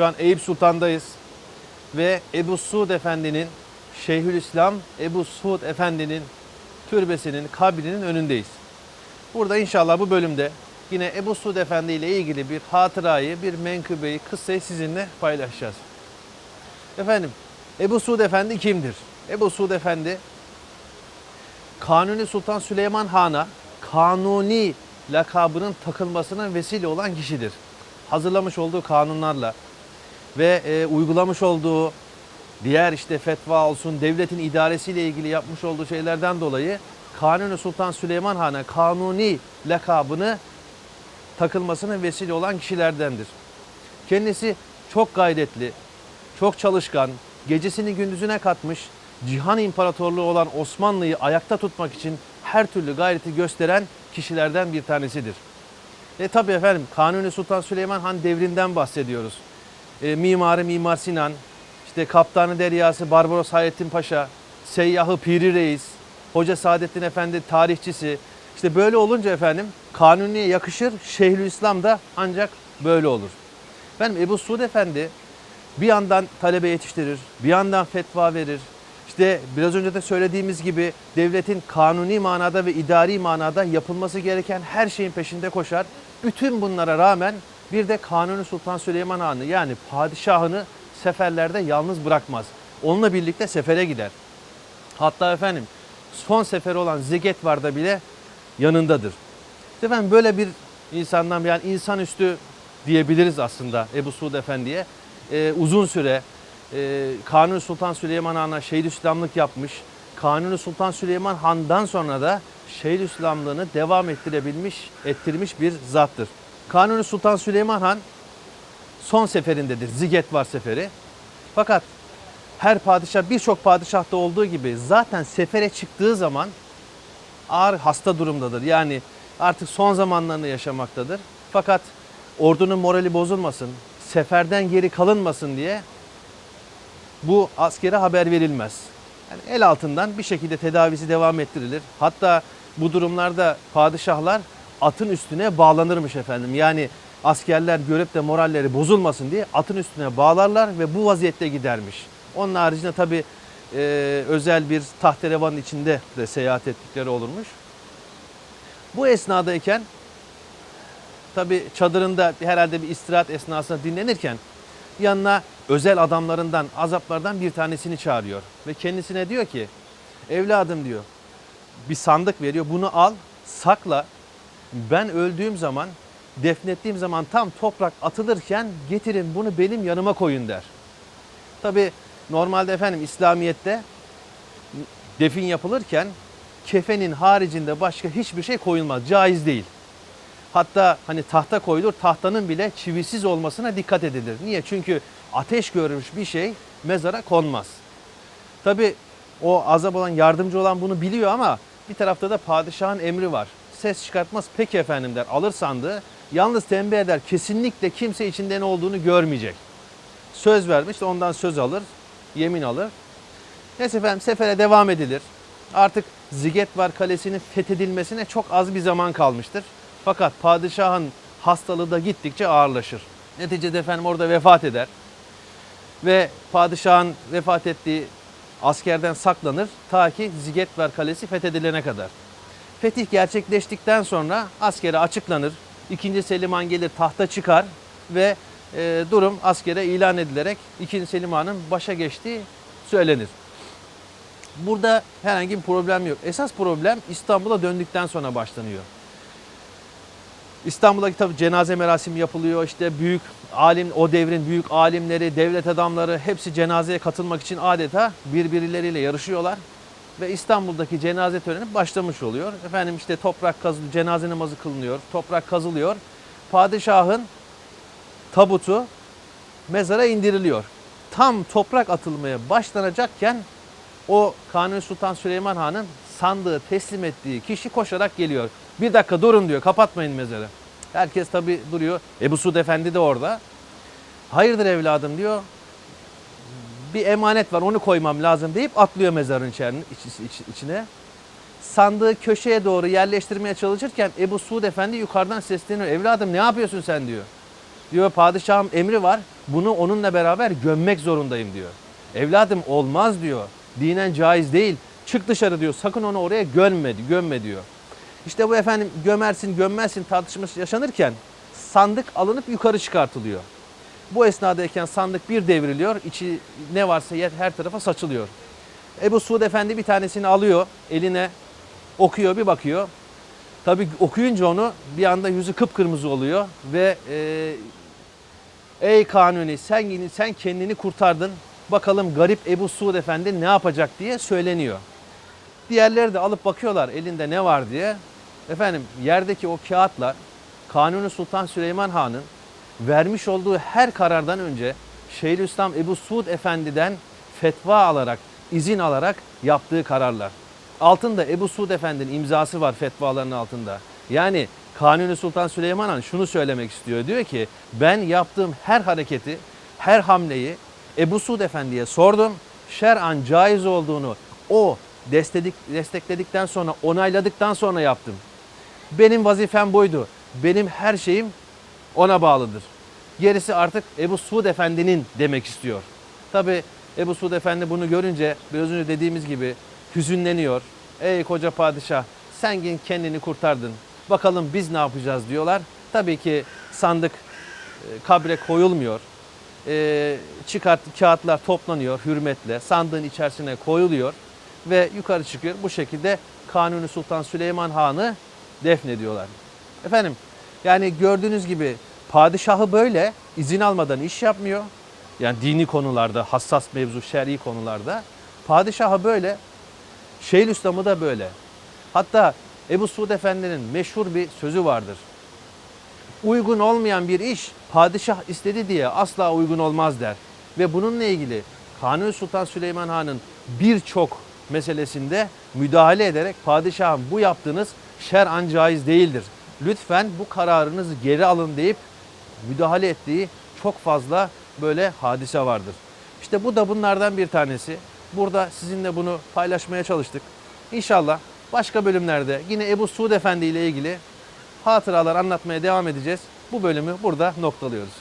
Şu an Eyüp Sultan'dayız ve Ebu Suud Efendi'nin Şeyhülislam Ebu Suud Efendi'nin türbesinin, kabrinin önündeyiz. Burada inşallah bu bölümde yine Ebu Suud Efendi ile ilgili bir hatırayı, bir menkıbeyi, kıssayı sizinle paylaşacağız. Efendim, Ebu Suud Efendi kimdir? Ebu Suud Efendi Kanuni Sultan Süleyman Han'a kanuni lakabının takılmasına vesile olan kişidir. Hazırlamış olduğu kanunlarla ve e, uygulamış olduğu diğer işte fetva olsun, devletin idaresiyle ilgili yapmış olduğu şeylerden dolayı Kanuni Sultan Süleyman Han'a kanuni lakabını takılmasına vesile olan kişilerdendir. Kendisi çok gayretli, çok çalışkan, gecesini gündüzüne katmış, cihan imparatorluğu olan Osmanlı'yı ayakta tutmak için her türlü gayreti gösteren kişilerden bir tanesidir. E tabi efendim Kanuni Sultan Süleyman Han devrinden bahsediyoruz. E, mimarı Mimar Sinan, işte Kaptanı Deryası Barbaros Hayrettin Paşa, Seyyahı Piri Reis, Hoca Saadettin Efendi tarihçisi. İşte böyle olunca efendim Kanuni'ye yakışır, Şeyhülislam da ancak böyle olur. Efendim Ebu Suud Efendi bir yandan talebe yetiştirir, bir yandan fetva verir. İşte biraz önce de söylediğimiz gibi devletin kanuni manada ve idari manada yapılması gereken her şeyin peşinde koşar. Bütün bunlara rağmen bir de Kanuni Sultan Süleyman Han'ı yani padişahını seferlerde yalnız bırakmaz. Onunla birlikte sefere gider. Hatta efendim son seferi olan Zigetvar'da bile yanındadır. Efendim böyle bir insandan yani insanüstü diyebiliriz aslında Ebu Suud Efendi'ye. Ee, uzun süre e, Kanuni Sultan Süleyman Han'a Şeyhülislamlık yapmış. Kanuni Sultan Süleyman Han'dan sonra da Şeyhülislamlığını devam ettirebilmiş, ettirmiş bir zattır. Kanuni Sultan Süleyman Han son seferindedir. Zigetvar seferi. Fakat her padişah birçok padişahta olduğu gibi zaten sefere çıktığı zaman ağır hasta durumdadır. Yani artık son zamanlarını yaşamaktadır. Fakat ordunun morali bozulmasın, seferden geri kalınmasın diye bu askere haber verilmez. Yani el altından bir şekilde tedavisi devam ettirilir. Hatta bu durumlarda padişahlar atın üstüne bağlanırmış efendim. Yani askerler görüp de moralleri bozulmasın diye atın üstüne bağlarlar ve bu vaziyette gidermiş. Onun haricinde tabi özel bir tahterevanın içinde de seyahat ettikleri olurmuş. Bu esnadayken tabi çadırında herhalde bir istirahat esnasında dinlenirken yanına özel adamlarından, azaplardan bir tanesini çağırıyor. Ve kendisine diyor ki, evladım diyor, bir sandık veriyor, bunu al, sakla. Ben öldüğüm zaman, defnettiğim zaman tam toprak atılırken getirin bunu benim yanıma koyun der. Tabi normalde efendim İslamiyet'te defin yapılırken kefenin haricinde başka hiçbir şey koyulmaz. Caiz değil. Hatta hani tahta koyulur, tahtanın bile çivisiz olmasına dikkat edilir. Niye? Çünkü ateş görmüş bir şey mezara konmaz. Tabi o azap olan, yardımcı olan bunu biliyor ama bir tarafta da padişahın emri var. Ses çıkartmaz, peki efendim der, alır sandığı. Yalnız tembih eder, kesinlikle kimse içinde ne olduğunu görmeyecek. Söz vermiş, ondan söz alır, yemin alır. Neyse efendim sefere devam edilir. Artık Zigetvar Kalesi'nin fethedilmesine çok az bir zaman kalmıştır. Fakat padişahın hastalığı da gittikçe ağırlaşır. Neticede efendim orada vefat eder. Ve padişahın vefat ettiği askerden saklanır ta ki Zigetvar Kalesi fethedilene kadar. Fetih gerçekleştikten sonra askere açıklanır. İkinci Selim Han gelir tahta çıkar ve e, durum askere ilan edilerek 2. Selim Han'ın başa geçtiği söylenir. Burada herhangi bir problem yok. Esas problem İstanbul'a döndükten sonra başlanıyor. İstanbul'da tabii cenaze merasimi yapılıyor. İşte büyük alim, o devrin büyük alimleri, devlet adamları hepsi cenazeye katılmak için adeta birbirleriyle yarışıyorlar. Ve İstanbul'daki cenaze töreni başlamış oluyor. Efendim işte toprak kazılıyor, cenaze namazı kılınıyor, toprak kazılıyor. Padişahın tabutu mezara indiriliyor. Tam toprak atılmaya başlanacakken o Kanuni Sultan Süleyman Han'ın sandığı teslim ettiği kişi koşarak geliyor. Bir dakika durun diyor kapatmayın mezarı. Herkes tabi duruyor. Ebu Suud Efendi de orada. Hayırdır evladım diyor. Bir emanet var onu koymam lazım deyip atlıyor mezarın içine. Sandığı köşeye doğru yerleştirmeye çalışırken Ebu Suud Efendi yukarıdan sesleniyor. Evladım ne yapıyorsun sen diyor. Diyor padişahım emri var. bunu onunla beraber gömmek zorundayım diyor. Evladım olmaz diyor. Dinen caiz değil. Çık dışarı diyor. Sakın onu oraya gömme, gömme diyor. İşte bu efendim gömersin gömmezsin tartışması yaşanırken sandık alınıp yukarı çıkartılıyor. Bu esnadayken sandık bir devriliyor. içi ne varsa yer her tarafa saçılıyor. Ebu Suud Efendi bir tanesini alıyor eline okuyor bir bakıyor. Tabi okuyunca onu bir anda yüzü kıpkırmızı oluyor ve e, ey Kanuni sen, sen kendini kurtardın bakalım garip Ebu Suud Efendi ne yapacak diye söyleniyor. Diğerleri de alıp bakıyorlar elinde ne var diye. Efendim yerdeki o kağıtlar Kanuni Sultan Süleyman Han'ın vermiş olduğu her karardan önce Şeyhülislam Ebu Suud Efendi'den fetva alarak, izin alarak yaptığı kararlar. Altında Ebu Suud Efendi'nin imzası var fetvaların altında. Yani Kanuni Sultan Süleyman Han şunu söylemek istiyor. Diyor ki ben yaptığım her hareketi, her hamleyi Ebu Suud Efendi'ye sordum. Şer'an caiz olduğunu o destekledik, destekledikten sonra, onayladıktan sonra yaptım. Benim vazifem buydu. Benim her şeyim ona bağlıdır. Gerisi artık Ebu Suud Efendi'nin demek istiyor. Tabi Ebu Suud Efendi bunu görünce biraz önce dediğimiz gibi hüzünleniyor. Ey koca padişah sen kendini kurtardın. Bakalım biz ne yapacağız diyorlar. Tabii ki sandık e, kabre koyulmuyor. E, çıkart kağıtlar toplanıyor hürmetle. Sandığın içerisine koyuluyor ve yukarı çıkıyor. Bu şekilde Kanuni Sultan Süleyman Han'ı defnediyorlar. Efendim yani gördüğünüz gibi padişahı böyle izin almadan iş yapmıyor. Yani dini konularda, hassas mevzu, şer'i konularda. Padişahı böyle, Şeyhülislam'ı da böyle. Hatta Ebu Suud Efendi'nin meşhur bir sözü vardır. Uygun olmayan bir iş padişah istedi diye asla uygun olmaz der. Ve bununla ilgili Kanuni Sultan Süleyman Han'ın birçok meselesinde müdahale ederek padişahım bu yaptığınız şer'an caiz değildir. Lütfen bu kararınızı geri alın deyip müdahale ettiği çok fazla böyle hadise vardır. İşte bu da bunlardan bir tanesi. Burada sizinle bunu paylaşmaya çalıştık. İnşallah başka bölümlerde yine Ebu Suud Efendi ile ilgili hatıralar anlatmaya devam edeceğiz. Bu bölümü burada noktalıyoruz.